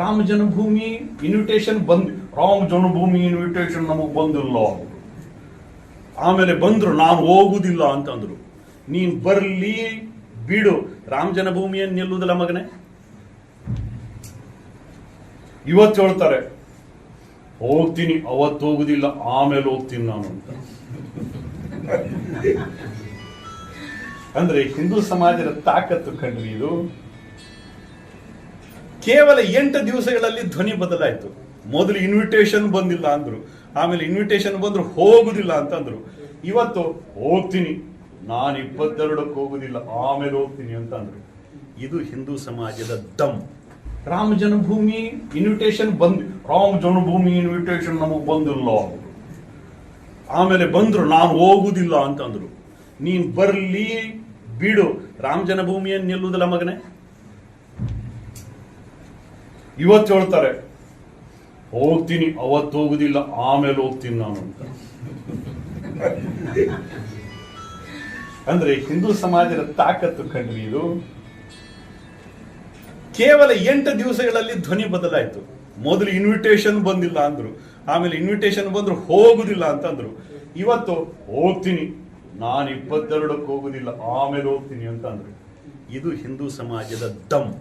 ರಾಮ ಜನ್ಮಭೂಮಿ invitation ಬಂದ್, ರಾಮ ಜನ್ಮಭೂಮಿ invitation ನಮಗ್ ಬಂದಿಲ್ಲ. ಆಮೇಲೆ ಬಂದ್ರು, ನಾನು ಹೋಗುದಿಲ್ಲ ಅಂತಂದ್ರು ನೀನ್ ಬರ್ಲಿ, ಬಿಡು. ರಾಮ ಜನ್ಮಭೂಮಿಯನ್ನು ನಿಲ್ಲುವುದಿಲ್ಲ ಮಗನೇ? ಇವತ್ತು ಹೇಳ್ತಾರೆ, ಹೋಗ್ತೀನಿ, ಅವತ್ತು ಹೋಗುದಿಲ್ಲ, ಆಮೇಲೆ ಹೋಗ್ತೀನಿ ನಾನು ಅಂತ. ಅಂದ್ರೆ ಹಿಂದೂ ಸಮಾಜದ ತಾಕತ್ತು ಕಂಡ್ರಿ ಇದು. ಕೇವಲ ಎಂಟು ದಿವಸಗಳಲ್ಲಿ ಧ್ವನಿ ಬದಲಾಯಿತು. ಮೊದಲು ಇನ್ವಿಟೇಷನ್ ಬಂದಿಲ್ಲ ಅಂದರು. ಆಮೇಲೆ ಇನ್ವಿಟೇಷನ್ ಬಂದ್ರು ಹೋಗುದಿಲ್ಲ ಅಂತಂದ್ರು ಇವತ್ತು ಹೋಗ್ತೀನಿ. ನಾನು ಇಪ್ಪತ್ತೆರಡಕ್ಕೆ ಹೋಗುದಿಲ್ಲ, ಆಮೇಲೆ ಹೋಗ್ತೀನಿ ಅಂತ ಇದು ಹಿಂದೂ ಸಮಾಜದ ದಮ್. ರಾಮ ಜನ್ಮಭೂಮಿ ಇನ್ವಿಟೇಷನ್ ಬಂದ್, ರಾಮ ಜನ್ಮಭೂಮಿ ಇನ್ವಿಟೇಷನ್ ನಮಗೆ ಬಂದಿಲ್ಲ ಆಮೇಲೆ ಬಂದರು, ನಾನು ಹೋಗುದಿಲ್ಲ ಅಂತಂದ್ರು ನೀನು ಬರಲಿ, ಬಿಡು. ರಾಮ ಜನ್ಮಭೂಮಿಯನ್ನು ನಿಲ್ಲುವುದಿಲ್ಲ ಮಗನೇ? ಇವತ್ತು ಹೇಳ್ತಾರೆ, ಹೋಗ್ತೀನಿ, ಅವತ್ತು ಹೋಗುದಿಲ್ಲ, ಆಮೇಲೆ ಹೋಗ್ತೀನಿ ನಾನು ಅಂತ. ಅಂದ್ರೆ ಹಿಂದೂ ಸಮಾಜದ ತಾಕತ್ತು ಕಣ್ರಿ ಇದು. ಕೇವಲ ಎಂಟು ದಿವಸಗಳಲ್ಲಿ ಧ್ವನಿ ಬದಲಾಯಿತು. ಮೊದಲು ಇನ್ವಿಟೇಷನ್ ಬಂದಿಲ್ಲ ಅಂದ್ರು, ಆಮೇಲೆ ಇನ್ವಿಟೇಷನ್ ಬಂದ್ರು ಹೋಗುದಿಲ್ಲ ಅಂತಂದ್ರು ಇವತ್ತು ಹೋಗ್ತೀನಿ, ನಾನು ಇಪ್ಪತ್ತೆರಡಕ್ಕೆ ಹೋಗುದಿಲ್ಲ, ಆಮೇಲೆ ಹೋಗ್ತೀನಿ ಅಂತ ಅಂದ್ರು. ಇದು ಹಿಂದೂ ಸಮಾಜದ ದಮ್.